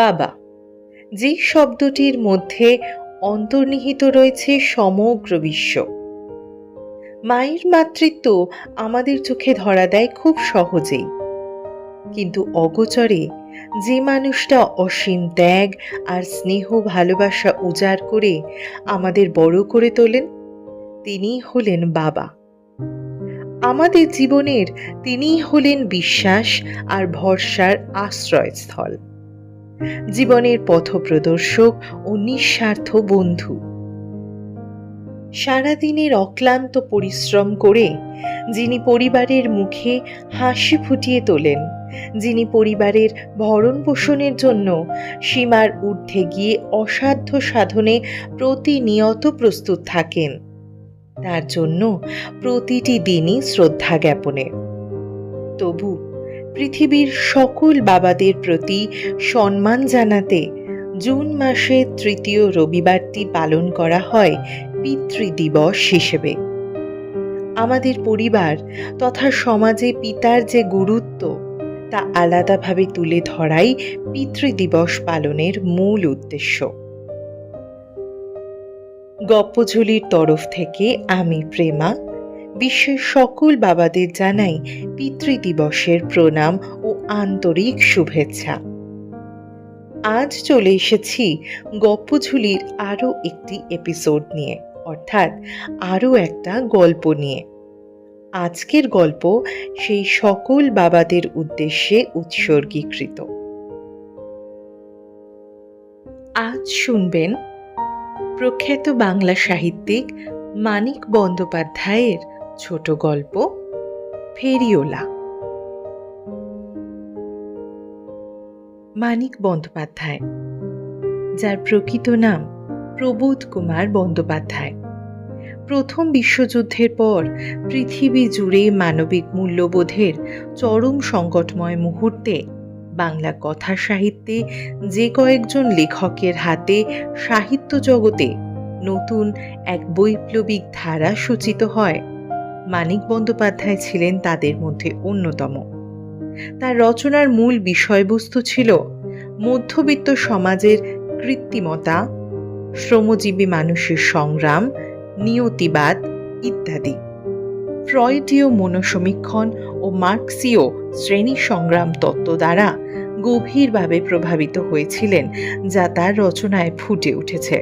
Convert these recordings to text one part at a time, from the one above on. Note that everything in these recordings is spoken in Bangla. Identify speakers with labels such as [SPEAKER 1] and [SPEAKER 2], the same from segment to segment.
[SPEAKER 1] বাবা যে শব্দটির মধ্যে অন্তর্নিহিত রয়েছে সমগ্র বিশ্ব মায়ের মাতৃত্ব আমাদের চোখে ধরা দেয় খুব সহজেই কিন্তু অগোচরে যে মানুষটা অসীম ত্যাগ আর স্নেহ ভালোবাসা উজাড় করে আমাদের বড় করে তোলেন তিনি হলেন বাবা আমাদের জীবনের তিনিই হলেন বিশ্বাস আর ভরসার আশ্রয়স্থল জীবনের পথপ্রদর্শক ও নিঃস্বার্থ বন্ধু সারাদিনের অক্লান্ত পরিশ্রম করে যিনি পরিবারের মুখে হাসি ফুটিয়ে তোলেন যিনি পরিবারের ভরণ পোষণের জন্য সীমার ঊর্ধ্বে গিয়ে অসাধ্য সাধনে প্রতিনিয়ত প্রস্তুত থাকেন তার জন্য প্রতিটি দিনই শ্রদ্ধা জ্ঞাপনে তবু পৃথিবীর সকল বাবাদের প্রতি সম্মান জানাতে জুন মাসের তৃতীয় রবিবারটি পালন করা হয় পিতৃদিবস হিসেবে আমাদের পরিবার তথা সমাজে পিতার যে গুরুত্ব তা আলাদাভাবে তুলে ধরাই পিতৃদিবস পালনের মূল উদ্দেশ্য গপ্পঝুলির তরফ থেকে আমি প্রেমা বিশ্বের সকল বাবাদের জানাই পিতৃ দিবসের প্রণাম ও আন্তরিক শুভেচ্ছা আজ চলে এসেছি গপ্পঝুলির আরও একটি এপিসোড নিয়ে অর্থাৎ আরও একটা গল্প নিয়ে আজকের গল্প সেই সকল বাবাদের উদ্দেশ্যে উৎসর্গীকৃত আজ শুনবেন প্রখ্যাত বাংলা সাহিত্যিক মানিক বন্দ্যোপাধ্যায়ের ছোট গল্প ফেরিওলা মানিক বন্দ্যোপাধ্যায় যার প্রকৃত নাম প্রবোধ কুমার বন্দ্যোপাধ্যায় প্রথম বিশ্বযুদ্ধের পর পৃথিবী জুড়ে মানবিক মূল্যবোধের চরম সংকটময় মুহূর্তে বাংলা কথা সাহিত্যে যে কয়েকজন লেখকের হাতে সাহিত্য জগতে নতুন এক বৈপ্লবিক ধারা সূচিত হয় মানিক বন্দ্যোপাধ্যায় ছিলেন তাদের মধ্যে অন্যতম তার রচনার মূল বিষয়বস্তু ছিল মধ্যবিত্ত সমাজের কৃত্রিমতা শ্রমজীবী মানুষের সংগ্রাম নিয়তিবাদ ইত্যাদি ফ্রয়েডীয় মনসমীক্ষণ ও মার্কসীয় শ্রেণী সংগ্রাম তত্ত্ব দ্বারা গভীরভাবে প্রভাবিত হয়েছিলেন যা তার রচনায় ফুটে উঠেছে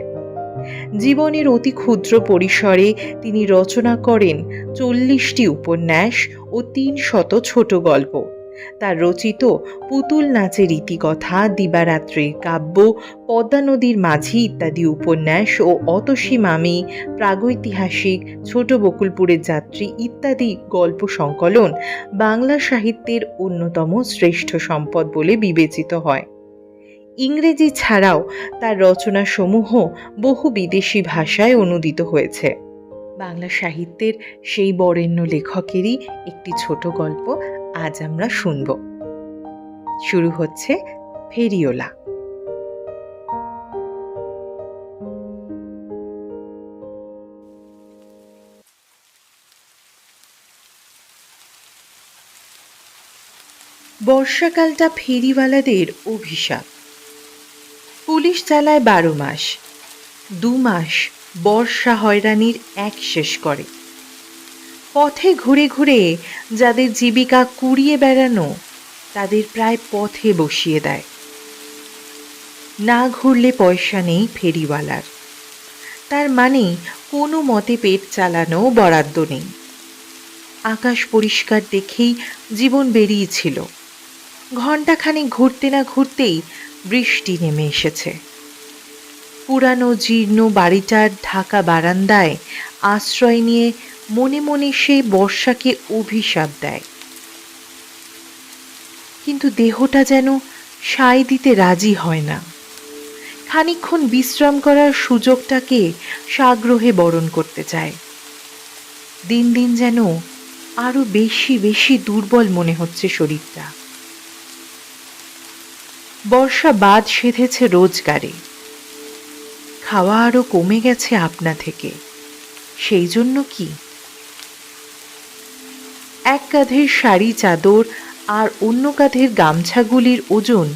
[SPEAKER 1] জীবনের অতি ক্ষুদ্র পরিসরে তিনি রচনা করেন চল্লিশটি উপন্যাস ও তিন শত ছোট গল্প তার রচিত পুতুল নাচের ইতিকথা দিবারাত্রির কাব্য পদ্মা নদীর মাঝি ইত্যাদি উপন্যাস ও মামি প্রাগৈতিহাসিক ছোট বকুলপুরের যাত্রী ইত্যাদি গল্প সংকলন বাংলা সাহিত্যের অন্যতম শ্রেষ্ঠ সম্পদ বলে বিবেচিত হয় ইংরেজি ছাড়াও তার রচনাসমূহ বহু বিদেশি ভাষায় অনুদিত হয়েছে বাংলা সাহিত্যের সেই বরেণ্য লেখকেরই একটি ছোট গল্প আজ আমরা শুনব শুরু হচ্ছে ফেরিওলা বর্ষাকালটা ফেরিওয়ালাদের অভিশাপ পুলিশ চালায় বারো মাস দু মাস বর্ষা হয়রানির এক শেষ করে পথে ঘুরে ঘুরে যাদের জীবিকা কুড়িয়ে বেড়ানো তাদের প্রায় পথে বসিয়ে দেয় না ঘুরলে পয়সা নেই ফেরিওয়ালার তার মানে কোনো মতে পেট চালানো বরাদ্দ নেই আকাশ পরিষ্কার দেখেই জীবন বেরিয়েছিল ঘণ্টাখানেক ঘুরতে না ঘুরতেই বৃষ্টি নেমে এসেছে পুরানো জীর্ণ বাড়িটার ঢাকা বারান্দায় আশ্রয় নিয়ে মনে মনে সেই বর্ষাকে অভিশাপ দেয় কিন্তু দেহটা যেন সায় দিতে রাজি হয় না খানিক্ষণ বিশ্রাম করার সুযোগটাকে সাগ্রহে বরণ করতে চায় দিন দিন যেন আরও বেশি বেশি দুর্বল মনে হচ্ছে শরীরটা বর্ষা বাদ সেধেছে রোজগারে খাওয়া আরও কমে গেছে আপনা থেকে সেই জন্য কি এক কাঁধের শাড়ি চাদর আর অন্য কাঁধের গামছাগুলির ওজন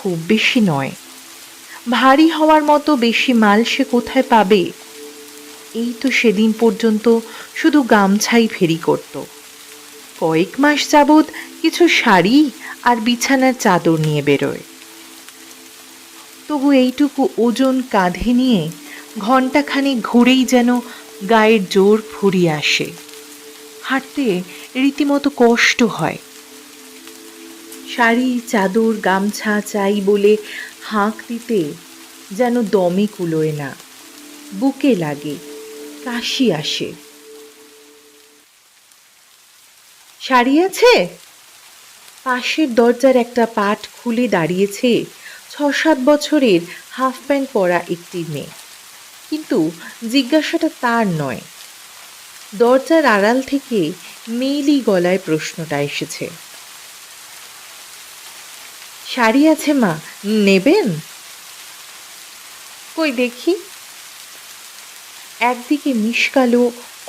[SPEAKER 1] খুব বেশি নয় ভারী হওয়ার মতো বেশি মাল সে কোথায় পাবে এই তো সেদিন পর্যন্ত শুধু গামছাই ফেরি করত কয়েক মাস যাবৎ কিছু শাড়ি আর বিছানার চাদর নিয়ে বেরোয় তবু এইটুকু ওজন কাঁধে নিয়ে ঘণ্টাখানি ঘুরেই যেন গায়ের জোর ফুরিয়ে আসে হাঁটতে রীতিমতো কষ্ট হয় শাড়ি চাদর গামছা চাই বলে হাঁক দিতে যেন দমে কুলোয় না বুকে লাগে কাশি আসে শাড়ি আছে পাশের দরজার একটা পাট খুলে দাঁড়িয়েছে ছ সাত বছরের হাফ প্যান্ট পরা একটি মেয়ে কিন্তু জিজ্ঞাসাটা তার নয় দরজার আড়াল থেকে মেয়েলি গলায় প্রশ্নটা এসেছে শাড়ি আছে মা নেবেন কই দেখি একদিকে মিশকালো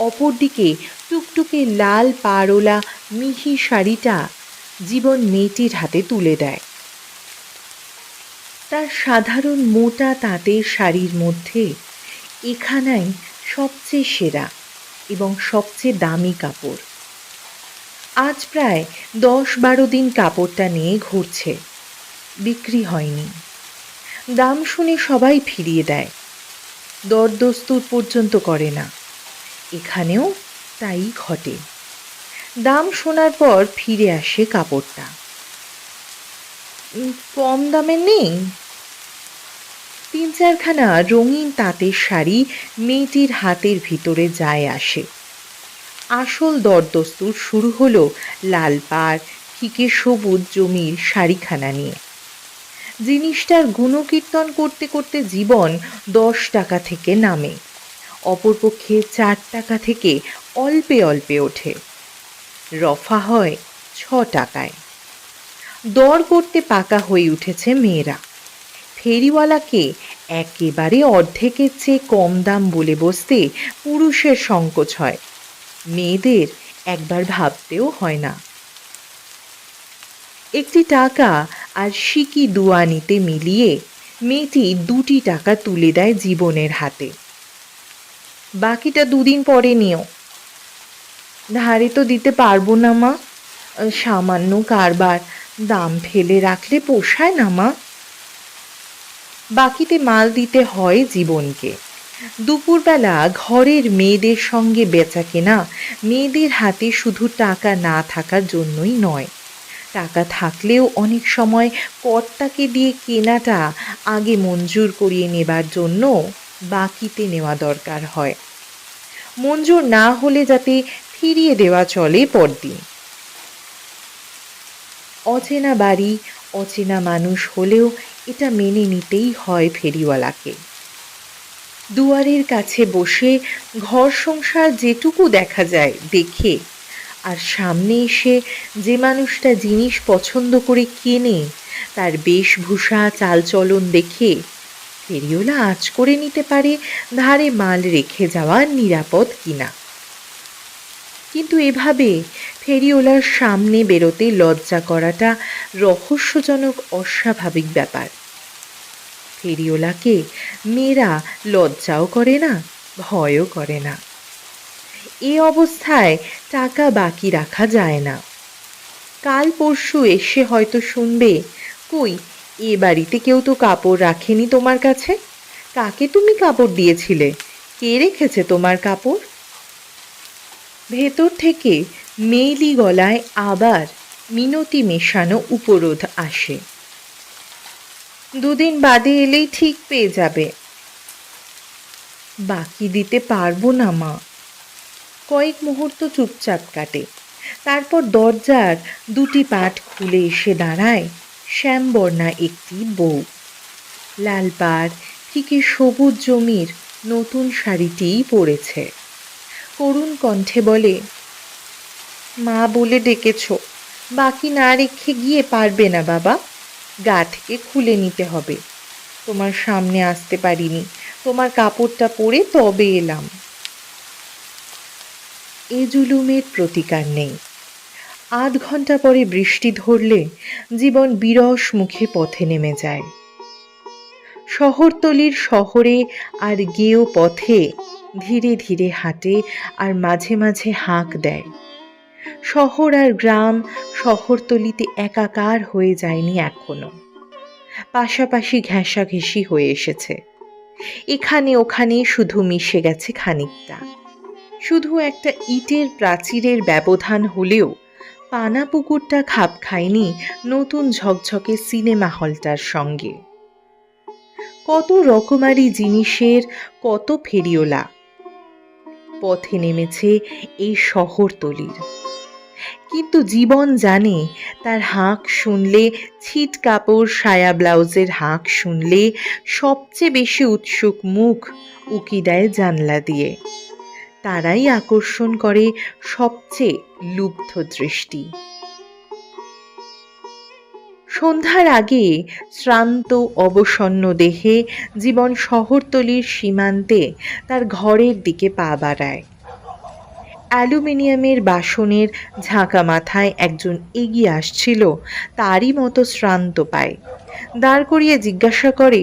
[SPEAKER 1] অপরদিকে টুকটুকে লাল পাড়োলা মিহি শাড়িটা জীবন মেয়েটির হাতে তুলে দেয় তার সাধারণ মোটা তাঁতের শাড়ির মধ্যে এখানাই সবচেয়ে সেরা এবং সবচেয়ে দামি কাপড় আজ প্রায় দশ বারো দিন কাপড়টা নিয়ে ঘুরছে বিক্রি হয়নি দাম শুনে সবাই ফিরিয়ে দেয় দরদস্তুর পর্যন্ত করে না এখানেও তাই ঘটে দাম শোনার পর ফিরে আসে কাপড়টা কম দামে নেই তিন চারখানা রঙিন তাঁতের শাড়ি মেয়েটির হাতের ভিতরে যায় আসে আসল দরদস্তুর শুরু হলো লাল পাড় ফিকে সবুজ জমির শাড়িখানা নিয়ে জিনিসটার গুণকীর্তন করতে করতে জীবন দশ টাকা থেকে নামে অপরপক্ষে চার টাকা থেকে অল্পে অল্পে ওঠে রফা হয় ছ টাকায় দর করতে পাকা হয়ে উঠেছে মেয়েরা ফেরিওয়ালাকে একেবারে অর্ধেকের চেয়ে কম দাম বলে বসতে পুরুষের সংকোচ হয় মেয়েদের একবার ভাবতেও হয় না একটি টাকা আর সিকি দুয়ানিতে মিলিয়ে মেয়েটি দুটি টাকা তুলে দেয় জীবনের হাতে বাকিটা দুদিন পরে নিও ধারে তো দিতে পারবো না মা সামান্য কারবার দাম ফেলে রাখলে পোষায় না মা বাকিতে মাল দিতে হয় জীবনকে দুপুরবেলা ঘরের মেয়েদের সঙ্গে বেচা কেনা মেয়েদের হাতে শুধু টাকা না থাকার জন্যই নয় টাকা থাকলেও অনেক সময় কর্তাকে দিয়ে কেনাটা আগে মঞ্জুর করিয়ে নেবার জন্য বাকিতে নেওয়া দরকার হয় মঞ্জুর না হলে যাতে ফিরিয়ে দেওয়া চলে পরদিন অচেনা বাড়ি অচেনা মানুষ হলেও এটা মেনে নিতেই হয় ফেরিওয়ালাকে দুয়ারের কাছে বসে ঘর সংসার যেটুকু দেখা যায় দেখে আর সামনে এসে যে মানুষটা জিনিস পছন্দ করে কেনে তার বেশভূষা চালচলন দেখে ফেরিওলা আঁচ করে নিতে পারে ধারে মাল রেখে যাওয়া নিরাপদ কিনা কিন্তু এভাবে ফেরিওলার সামনে বেরোতে লজ্জা করাটা রহস্যজনক অস্বাভাবিক ব্যাপার ফেরিওলাকে মেয়েরা লজ্জাও করে না ভয়ও করে না এ অবস্থায় টাকা বাকি রাখা যায় না কাল পরশু এসে হয়তো শুনবে কই এ বাড়িতে কেউ তো কাপড় রাখেনি তোমার কাছে কাকে তুমি কাপড় দিয়েছিলে কে রেখেছে তোমার কাপড় ভেতর থেকে মেলি গলায় আবার মিনতি মেশানো উপরোধ আসে দুদিন বাদে এলেই ঠিক পেয়ে যাবে বাকি দিতে পারবো না মা কয়েক মুহূর্ত চুপচাপ কাটে তারপর দরজার দুটি পাট খুলে এসে দাঁড়ায় শ্যামবর্ণা একটি বউ লাল পাড় কি সবুজ জমির নতুন শাড়িটিই পরেছে করুণ কণ্ঠে বলে মা বলে ডেকেছ বাকি না রেখে গিয়ে পারবে না বাবা গা থেকে খুলে নিতে হবে তোমার সামনে আসতে পারিনি তোমার কাপড়টা পরে তবে এলাম এ জুলুমের প্রতিকার নেই আধ ঘন্টা পরে বৃষ্টি ধরলে জীবন বিরস মুখে পথে নেমে যায় শহরতলির শহরে আর গেও পথে ধীরে ধীরে হাঁটে আর মাঝে মাঝে হাঁক দেয় শহর আর গ্রাম শহরতলিতে একাকার হয়ে যায়নি এখনো পাশাপাশি ঘেঁষাঘেঁষি হয়ে এসেছে এখানে ওখানে শুধু মিশে গেছে খানিকটা শুধু একটা ইটের প্রাচীরের ব্যবধান হলেও পানা পুকুরটা খাপ খায়নি নতুন ঝকঝকে সিনেমা হলটার সঙ্গে কত রকমারি জিনিসের কত ফেরিওলা পথে নেমেছে এই শহরতলির কিন্তু জীবন জানে তার হাঁক শুনলে ছিট কাপড় সায়া ব্লাউজের হাঁক শুনলে সবচেয়ে বেশি উৎসুক মুখ উকি দেয় জানলা দিয়ে তারাই আকর্ষণ করে সবচেয়ে লুব্ধ দৃষ্টি সন্ধ্যার আগে শ্রান্ত অবসন্ন দেহে জীবন শহরতলির সীমান্তে তার ঘরের দিকে পা বাড়ায় অ্যালুমিনিয়ামের বাসনের ঝাঁকা মাথায় একজন এগিয়ে আসছিল তারই মতো শ্রান্ত পায় দাঁড় করিয়ে জিজ্ঞাসা করে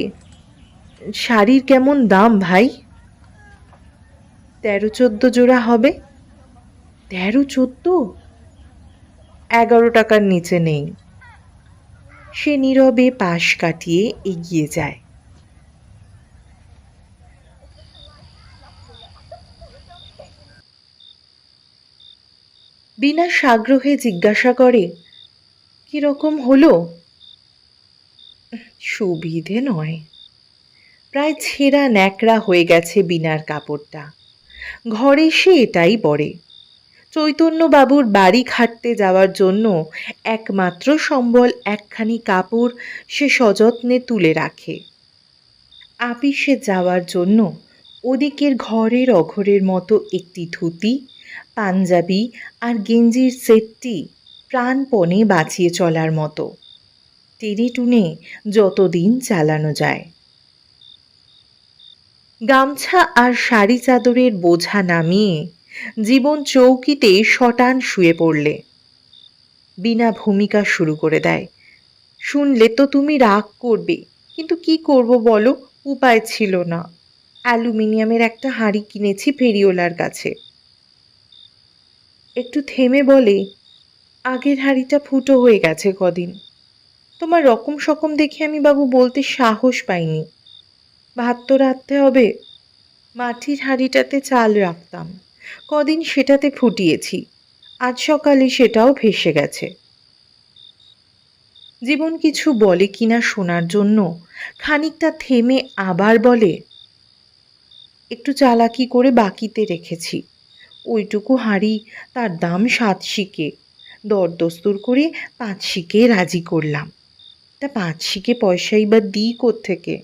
[SPEAKER 1] শাড়ির কেমন দাম ভাই তেরো চোদ্দ জোড়া হবে তেরো চোদ্দ এগারো টাকার নিচে নেই সে নীরবে পাশ কাটিয়ে এগিয়ে যায় বিনা সাগ্রহে জিজ্ঞাসা করে কিরকম হলো সুবিধে নয় প্রায় ছেঁড়া ন্যাকড়া হয়ে গেছে বিনার কাপড়টা ঘরে সে এটাই পরে চৈতন্যবাবুর বাড়ি খাটতে যাওয়ার জন্য একমাত্র সম্বল একখানি কাপড় সে সযত্নে তুলে রাখে আপিসে যাওয়ার জন্য ওদিকের ঘরের অঘরের মতো একটি ধুতি পাঞ্জাবি আর গেঞ্জির সেটটি প্রাণপণে বাঁচিয়ে চলার মতো টেনে যতদিন চালানো যায় গামছা আর শাড়ি চাদরের বোঝা নামিয়ে জীবন চৌকিতে শটান শুয়ে পড়লে বিনা ভূমিকা শুরু করে দেয় শুনলে তো তুমি রাগ করবে কিন্তু কি করব বলো উপায় ছিল না অ্যালুমিনিয়ামের একটা হাঁড়ি কিনেছি ফেরিওলার কাছে একটু থেমে বলে আগের হাঁড়িটা ফুটো হয়ে গেছে কদিন তোমার রকম সকম দেখে আমি বাবু বলতে সাহস পাইনি ভাত তো রাখতে হবে মাটির হাঁড়িটাতে চাল রাখতাম কদিন সেটাতে ফুটিয়েছি আজ সকালে সেটাও ভেসে গেছে জীবন কিছু বলে কিনা শোনার জন্য খানিকটা থেমে আবার বলে একটু চালাকি করে বাকিতে রেখেছি ওইটুকু হাঁড়ি তার দাম সাত শিকে দরদস্তুর করে পাঁচ শিকে রাজি করলাম তা পাঁচ শিকে পয়সাই বা দিই থেকে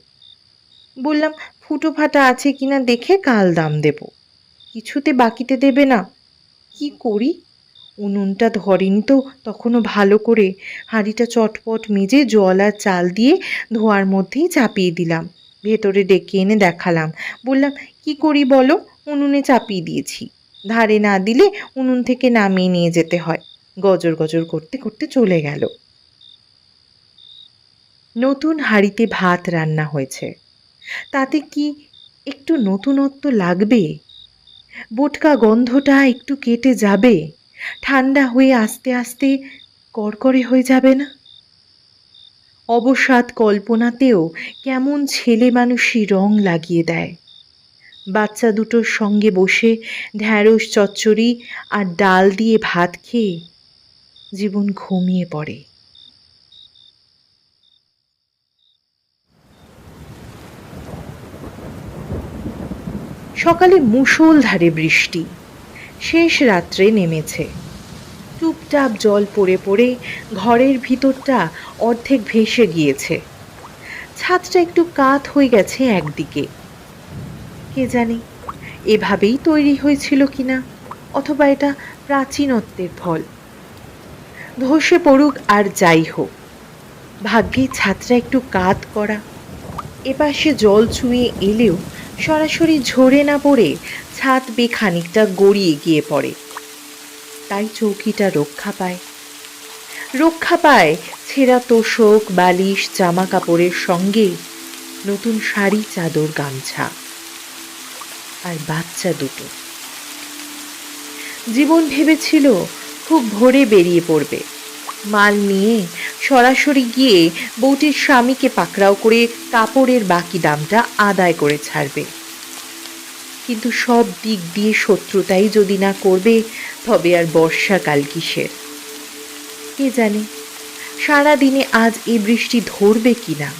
[SPEAKER 1] বললাম ফুটো ফাটা আছে কিনা দেখে কাল দাম দেবো কিছুতে বাকিতে দেবে না কি করি উনুনটা ধরেনি তো তখনও ভালো করে হাঁড়িটা চটপট মেজে জল আর চাল দিয়ে ধোয়ার মধ্যেই চাপিয়ে দিলাম ভেতরে ডেকে এনে দেখালাম বললাম কি করি বলো উনুনে চাপিয়ে দিয়েছি ধারে না দিলে উনুন থেকে নামিয়ে নিয়ে যেতে হয় গজর গজর করতে করতে চলে গেল নতুন হাঁড়িতে ভাত রান্না হয়েছে তাতে কি একটু নতুনত্ব লাগবে বোটকা গন্ধটা একটু কেটে যাবে ঠান্ডা হয়ে আস্তে আস্তে কড়কড়ে হয়ে যাবে না অবসাদ কল্পনাতেও কেমন ছেলে মানুষই রং লাগিয়ে দেয় বাচ্চা দুটোর সঙ্গে বসে ঢ্যাঁড়স চচ্চড়ি আর ডাল দিয়ে ভাত খেয়ে জীবন ঘুমিয়ে পড়ে সকালে মুষলধারে বৃষ্টি শেষ রাত্রে নেমেছে টুপটাপ জল পড়ে পড়ে ঘরের ভিতরটা অর্ধেক ভেসে গিয়েছে ছাদটা একটু কাত হয়ে গেছে একদিকে কে জানে এভাবেই তৈরি হয়েছিল কিনা অথবা এটা প্রাচীনত্বের ফল ধসে পড়ুক আর যাই হোক ভাগ্যে ছাদটা একটু কাত করা এপাশে জল ছুঁয়ে এলেও সরাসরি ঝরে না পড়ে ছাদ বে খানিকটা গড়িয়ে গিয়ে পড়ে তাই চৌকিটা রক্ষা পায় রক্ষা পায় ছেঁড়া তোষক বালিশ জামা কাপড়ের সঙ্গে নতুন শাড়ি চাদর গামছা আর বাচ্চা দুটো জীবন ভেবেছিল খুব ভোরে বেরিয়ে পড়বে মাল নিয়ে সরাসরি গিয়ে বউটির স্বামীকে পাকড়াও করে কাপড়ের বাকি দামটা আদায় করে ছাড়বে কিন্তু সব দিক দিয়ে শত্রুতাই যদি না করবে তবে আর বর্ষাকাল কিসের কে জানে সারা দিনে আজ এই বৃষ্টি ধরবে কি না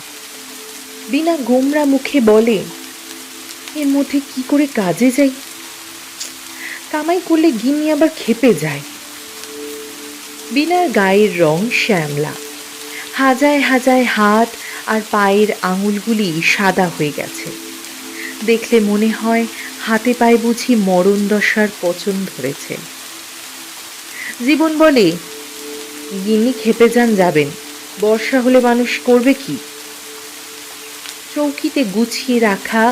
[SPEAKER 1] বিনা গোমরা মুখে বলে এর মধ্যে কি করে কাজে যাই কামাই করলে গিনি আবার খেপে যায় বিনার গায়ের রং শ্যামলা হাজায় হাজায় হাত আর পায়ের আঙুলগুলি সাদা হয়ে গেছে দেখলে মনে হয় হাতে পায়ে বুঝি মরণ দশার পচন ধরেছে জীবন বলে গিনি খেপে যান যাবেন বর্ষা হলে মানুষ করবে কি চৌকিতে গুছিয়ে রাখা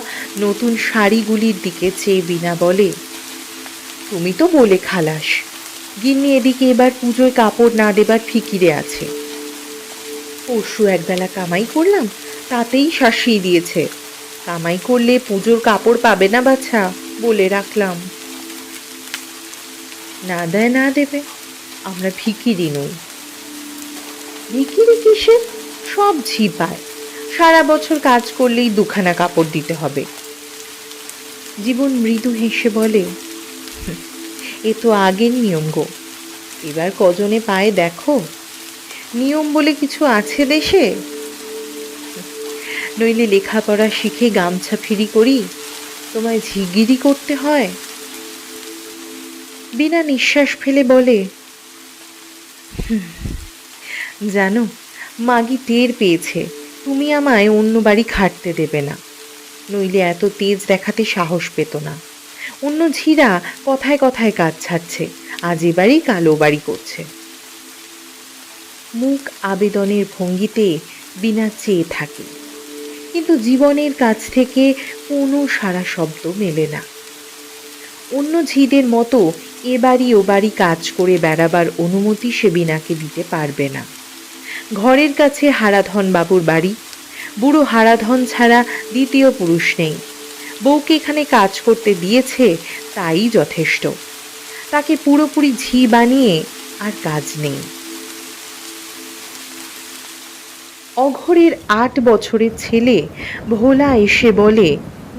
[SPEAKER 1] নতুন শাড়িগুলির দিকে চেয়ে বিনা বলে তুমি তো বলে খালাস গিন্নি এদিকে এবার পুজোয় কাপড় না দেবার ফিকিরে আছে পরশু একবেলা কামাই করলাম তাতেই শাসিয়ে দিয়েছে কামাই করলে পুজোর কাপড় পাবে না বাছা বলে রাখলাম না দেয় না দেবে আমরা ফিকিরি নই ভিকিরি কিসের সব ঝি পায় সারা বছর কাজ করলেই দুখানা কাপড় দিতে হবে জীবন মৃদু হেসে বলে এ তো আগের নিয়ম গো এবার কজনে পায়ে দেখো নিয়ম বলে কিছু আছে দেশে নইলে লেখাপড়া শিখে গামছা ফিরি করি তোমায় ঝিগিরি করতে হয় বিনা নিঃশ্বাস ফেলে বলে জানো মাগি টের পেয়েছে তুমি আমায় অন্য বাড়ি খাটতে দেবে না নইলে এত তেজ দেখাতে সাহস পেত না অন্য ঝিরা কথায় কথায় কাজ ছাড়ছে আজ এবারই কালো বাড়ি করছে মুখ আবেদনের ভঙ্গিতে বিনা চেয়ে থাকে কিন্তু জীবনের কাছ থেকে কোনো সারা শব্দ মেলে না অন্য ঝিদের মতো এ বাড়ি ও বাড়ি কাজ করে বেড়াবার অনুমতি সে বিনাকে দিতে পারবে না ঘরের কাছে হারাধন বাবুর বাড়ি বুড়ো হারাধন ছাড়া দ্বিতীয় পুরুষ নেই বউকে এখানে কাজ করতে দিয়েছে তাই যথেষ্ট তাকে পুরোপুরি ঝি বানিয়ে আর কাজ নেই অঘরের আট বছরের ছেলে ভোলা এসে বলে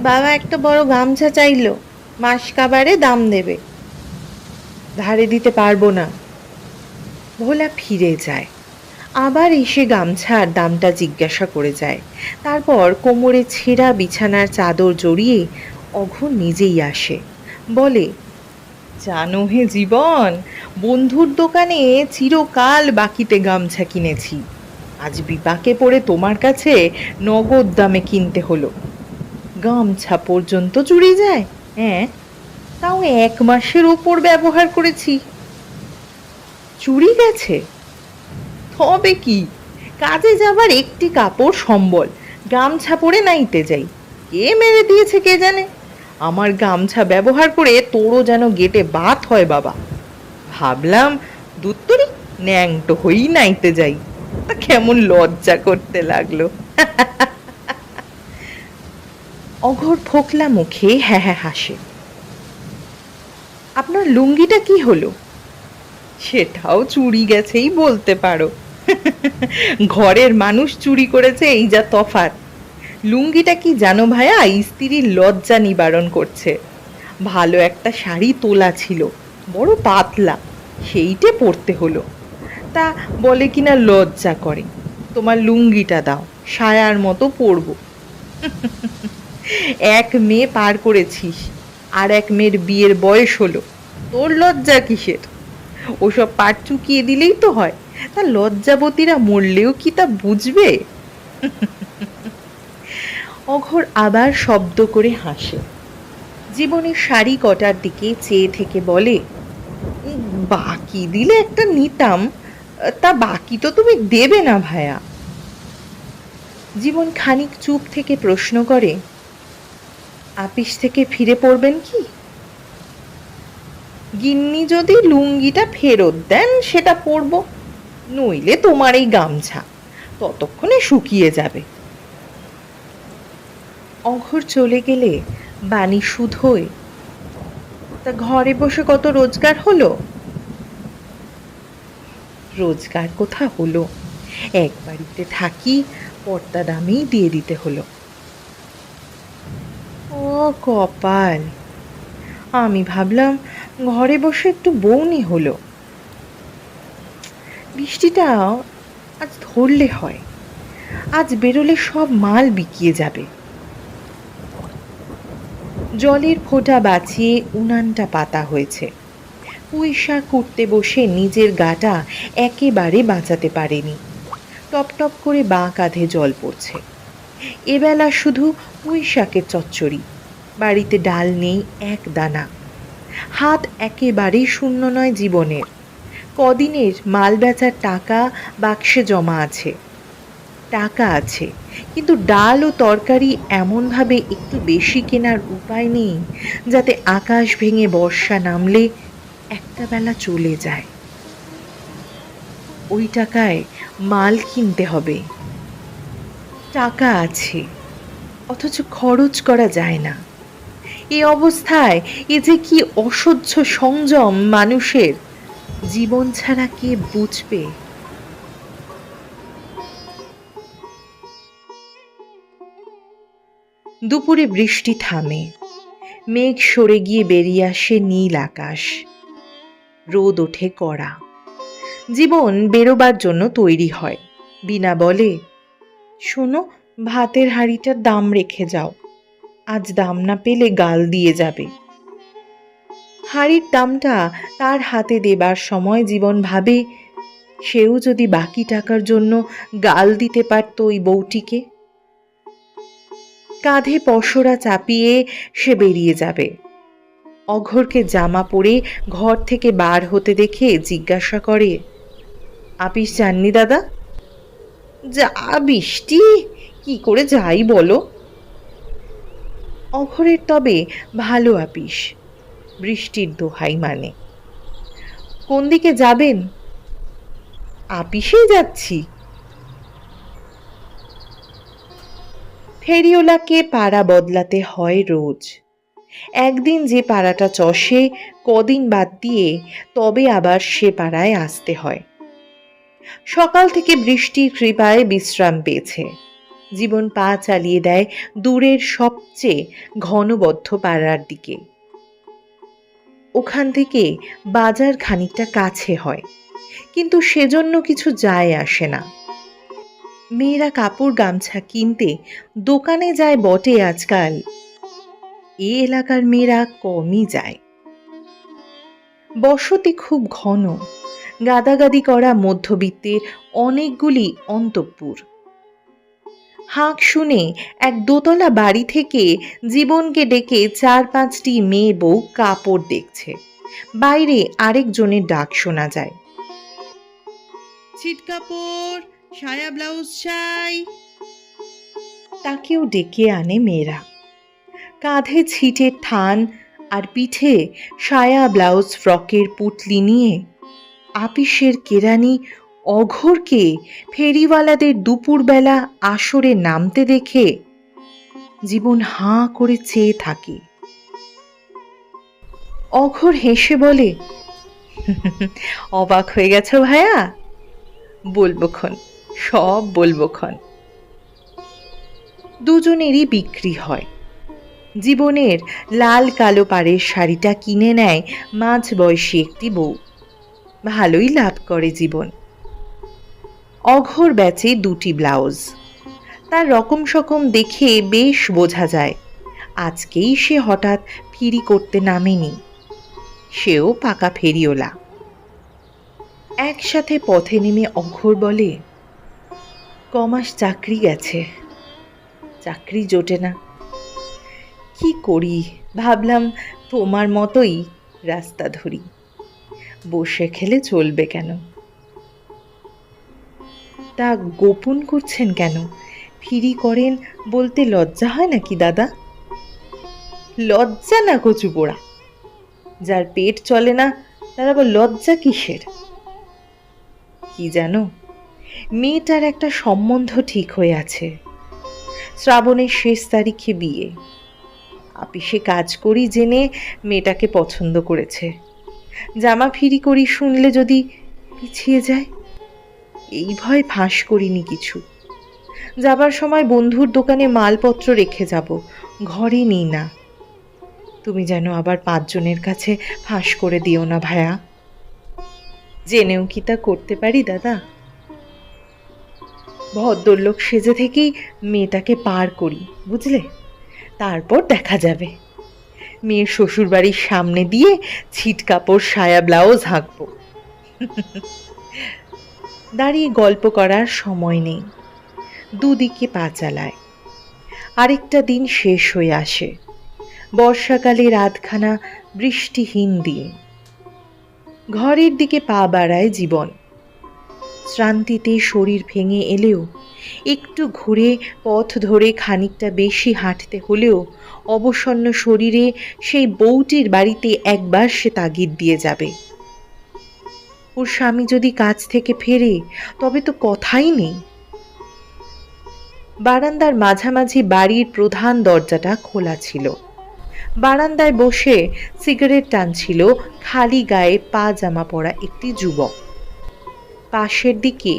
[SPEAKER 1] বাবা একটা বড় গামছা চাইল মাস কাবারে দাম দেবে ধারে দিতে পারবো না ভোলা ফিরে যায় আবার এসে গামছার দামটা জিজ্ঞাসা করে যায় তারপর কোমরে ছেঁড়া বিছানার চাদর জড়িয়ে অঘন নিজেই আসে বলে জানো হে জীবন বন্ধুর দোকানে চিরকাল বাকিতে গামছা কিনেছি আজ বিপাকে পড়ে তোমার কাছে নগদ দামে কিনতে হলো গামছা পর্যন্ত চুরি যায় হ্যাঁ তাও এক মাসের ওপর ব্যবহার করেছি চুরি গেছে হবে কি কাজে যাবার একটি কাপড় সম্বল গামছা পরে নাইতে যাই কে মেরে দিয়েছে কে জানে আমার গামছা ব্যবহার করে তোরও যেন গেটে বাত হয় বাবা ভাবলাম দুত্তরি ন্যাংটো হই নাইতে যাই তা কেমন লজ্জা করতে লাগলো অঘর ফোকলা মুখে হ্যাঁ হ্যাঁ হাসে আপনার লুঙ্গিটা কি হলো সেটাও চুরি গেছেই বলতে পারো ঘরের মানুষ চুরি করেছে এই যা তফাত লুঙ্গিটা কি জানো ভাইয়া স্ত্রীর লজ্জা নিবারণ করছে ভালো একটা শাড়ি তোলা ছিল বড় পাতলা সেইটে পরতে হলো তা বলে কিনা লজ্জা করে তোমার লুঙ্গিটা দাও সায়ার মতো পরব এক মেয়ে পার করেছিস আর এক মেয়ের বিয়ের বয়স হলো তোর লজ্জা কিসের ওসব পাট চুকিয়ে দিলেই তো হয় তা লজ্জাবতীরা মরলেও কি তা বুঝবে অঘর আবার শব্দ করে হাসে জীবনের শাড়ি কটার দিকে চেয়ে থেকে বলে বাকি দিলে একটা নিতাম তা বাকি তো তুমি দেবে না ভায়া জীবন খানিক চুপ থেকে প্রশ্ন করে আপিস থেকে ফিরে পড়বেন কি গিন্নি যদি লুঙ্গিটা ফেরত দেন সেটা পরবো নইলে তোমার এই গামছা ততক্ষণে শুকিয়ে যাবে অঘর চলে গেলে বাণী শুধোয় তা ঘরে বসে কত রোজগার হলো রোজগার কোথা হলো এক বাড়িতে থাকি পর্দা দামেই দিয়ে দিতে হলো ও কপাল আমি ভাবলাম ঘরে বসে একটু বৌনি হলো বৃষ্টিটা আজ ধরলে হয় আজ বেরোলে সব মাল বিকিয়ে যাবে জলের ফোঁটা বাঁচিয়ে উনানটা পাতা হয়েছে পুঁইশাক কুটতে বসে নিজের গাটা একেবারে বাঁচাতে পারেনি টপটপ করে বাঁ কাঁধে জল পড়ছে এবেলা শুধু পুঁইশাকের চচ্চড়ি বাড়িতে ডাল নেই এক দানা হাত একেবারেই শূন্য নয় জীবনের কদিনের মাল বেচার টাকা বাক্সে জমা আছে টাকা আছে কিন্তু ডাল ও তরকারি এমনভাবে একটু বেশি কেনার উপায় নেই যাতে আকাশ ভেঙে বর্ষা নামলে একটা বেলা চলে যায় ওই টাকায় মাল কিনতে হবে টাকা আছে অথচ খরচ করা যায় না এ অবস্থায় এ যে কি অসহ্য সংযম মানুষের জীবন ছাড়া কে বুঝবে দুপুরে বৃষ্টি থামে মেঘ সরে গিয়ে বেরিয়ে আসে নীল আকাশ রোদ ওঠে কড়া জীবন বেরোবার জন্য তৈরি হয় বিনা বলে শোনো ভাতের হাঁড়িটার দাম রেখে যাও আজ দাম না পেলে গাল দিয়ে যাবে হাঁড়ির দামটা তার হাতে দেবার সময় জীবন ভাবে সেও যদি বাকি টাকার জন্য গাল দিতে পারত ওই বউটিকে কাঁধে পশরা চাপিয়ে সে বেরিয়ে যাবে অঘরকে জামা পরে ঘর থেকে বার হতে দেখে জিজ্ঞাসা করে আপিস যাননি দাদা যা বৃষ্টি কি করে যাই বলো অঘরের তবে ভালো আপিস বৃষ্টির দোহাই মানে কোন দিকে যাবেন আপিসে যাচ্ছি ফেরিওলাকে পাড়া বদলাতে হয় রোজ একদিন যে পাড়াটা চষে কদিন বাদ দিয়ে তবে আবার সে পাড়ায় আসতে হয় সকাল থেকে বৃষ্টির কৃপায় বিশ্রাম পেয়েছে জীবন পা চালিয়ে দেয় দূরের সবচেয়ে ঘনবদ্ধ পাড়ার দিকে ওখান থেকে বাজার খানিকটা কাছে হয় কিন্তু সেজন্য কিছু যায় আসে না মেয়েরা কাপড় গামছা কিনতে দোকানে যায় বটে আজকাল এ এলাকার মেয়েরা কমই যায় বসতি খুব ঘন গাদাগাদি করা মধ্যবিত্তের অনেকগুলি অন্তঃপুর হাঁক শুনে এক দোতলা বাড়ি থেকে জীবনকে ডেকে চার পাঁচটি মেয়ে বউ কাপড় দেখছে বাইরে আরেকজনের ডাক শোনা যায় ছিট কাপড় সায়া ব্লাউজ চাই তাকেও ডেকে আনে মেয়েরা কাঁধে ছিটের থান আর পিঠে সায়া ব্লাউজ ফ্রকের পুটলি নিয়ে আপিসের কেরানি অঘরকে ফেরিওয়ালাদের দুপুরবেলা আসরে নামতে দেখে জীবন হাঁ করে চেয়ে থাকে অঘর হেসে বলে অবাক হয়ে গেছ ভায়া বলবোক্ষণ সব বলবোক্ষণ দুজনেরই বিক্রি হয় জীবনের লাল কালো পাড়ের শাড়িটা কিনে নেয় মাঝ বয়সী একটি বউ ভালোই লাভ করে জীবন অঘর ব্যাচে দুটি ব্লাউজ তার রকম সকম দেখে বেশ বোঝা যায় আজকেই সে হঠাৎ ফিরি করতে নামেনি সেও পাকা ফেরিওলা একসাথে পথে নেমে অঘর বলে কমাস চাকরি গেছে চাকরি জোটে না কি করি ভাবলাম তোমার মতোই রাস্তা ধরি বসে খেলে চলবে কেন তা গোপন করছেন কেন ফিরি করেন বলতে লজ্জা হয় নাকি দাদা লজ্জা না কচু পোড়া যার পেট চলে না তার আবার লজ্জা কিসের কি জানো মেয়েটার একটা সম্বন্ধ ঠিক হয়ে আছে শ্রাবণের শেষ তারিখে বিয়ে আপিসে কাজ করি জেনে মেয়েটাকে পছন্দ করেছে জামা ফিরি করি শুনলে যদি পিছিয়ে যায় এই ভয় ফাঁস করিনি কিছু যাবার সময় বন্ধুর দোকানে মালপত্র রেখে যাব ঘরে নিই না তুমি যেন আবার পাঁচজনের কাছে ফাঁস করে দিও না ভায়া জেনেও কি তা করতে পারি দাদা ভদ্রলোক সেজে থেকেই মেয়েটাকে পার করি বুঝলে তারপর দেখা যাবে মেয়ের শ্বশুরবাড়ির সামনে দিয়ে ছিট কাপড় সায়া ব্লাউজ হাঁকবো দাঁড়িয়ে গল্প করার সময় নেই দুদিকে পা চালায় আরেকটা দিন শেষ হয়ে আসে বর্ষাকালে রাতখানা বৃষ্টিহীন দিন ঘরের দিকে পা বাড়ায় জীবন শ্রান্তিতে শরীর ভেঙে এলেও একটু ঘুরে পথ ধরে খানিকটা বেশি হাঁটতে হলেও অবসন্ন শরীরে সেই বউটির বাড়িতে একবার সে তাগিদ দিয়ে যাবে ওর স্বামী যদি কাজ থেকে ফেরে তবে তো কথাই নেই বারান্দার মাঝামাঝি বাড়ির প্রধান দরজাটা খোলা ছিল বারান্দায় বসে সিগারেট টানছিল খালি গায়ে পা জামা পরা একটি যুবক পাশের দিকে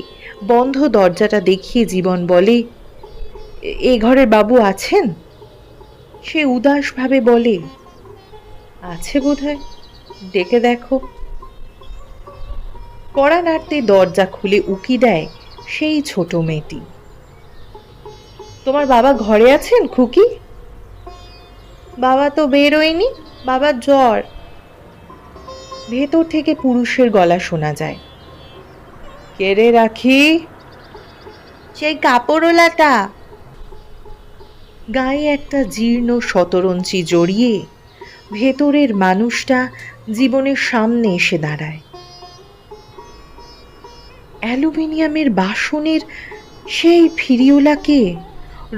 [SPEAKER 1] বন্ধ দরজাটা দেখিয়ে জীবন বলে এ ঘরের বাবু আছেন সে উদাসভাবে বলে আছে বোধহয় ডেকে দেখো কড়া নাড়তে দরজা খুলে উকি দেয় সেই ছোট মেয়েটি তোমার বাবা ঘরে আছেন খুকি বাবা তো বেরোয়নি বাবা জ্বর ভেতর থেকে পুরুষের গলা শোনা যায় কেড়ে রাখি সেই কাপড়ওলাটা গায়ে একটা জীর্ণ শতরঞ্চি জড়িয়ে ভেতরের মানুষটা জীবনের সামনে এসে দাঁড়ায় অ্যালুমিনিয়ামের বাসনের সেই ফিরিওলাকে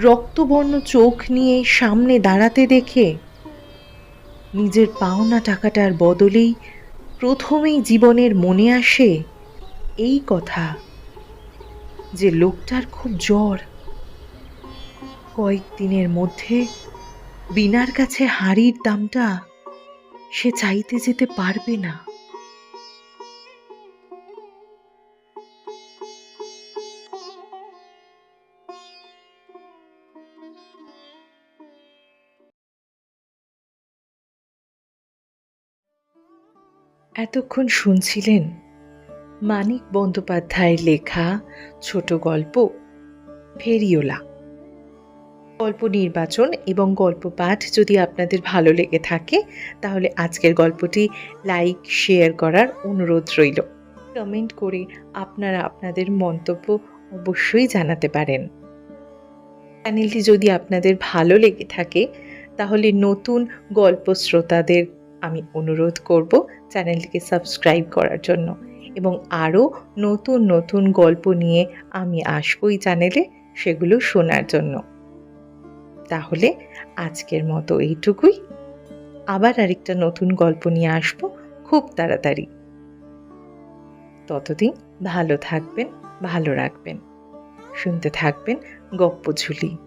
[SPEAKER 1] রক্তবর্ণ চোখ নিয়ে সামনে দাঁড়াতে দেখে নিজের পাওনা টাকাটার বদলেই প্রথমেই জীবনের মনে আসে এই কথা যে লোকটার খুব জ্বর কয়েকদিনের মধ্যে বিনার কাছে হাড়ির দামটা সে চাইতে যেতে পারবে না এতক্ষণ শুনছিলেন মানিক বন্দ্যোপাধ্যায়ের লেখা ছোট গল্প ফেরিওলা গল্প নির্বাচন এবং গল্প পাঠ যদি আপনাদের ভালো লেগে থাকে তাহলে আজকের গল্পটি লাইক শেয়ার করার অনুরোধ রইল কমেন্ট করে আপনারা আপনাদের মন্তব্য অবশ্যই জানাতে পারেন চ্যানেলটি যদি আপনাদের ভালো লেগে থাকে তাহলে নতুন গল্প শ্রোতাদের আমি অনুরোধ করব চ্যানেলটিকে সাবস্ক্রাইব করার জন্য এবং আরও নতুন নতুন গল্প নিয়ে আমি আসবই চ্যানেলে সেগুলো শোনার জন্য তাহলে আজকের মতো এইটুকুই আবার আরেকটা নতুন গল্প নিয়ে আসব খুব তাড়াতাড়ি ততদিন ভালো থাকবেন ভালো রাখবেন শুনতে থাকবেন গপ্প ঝুলি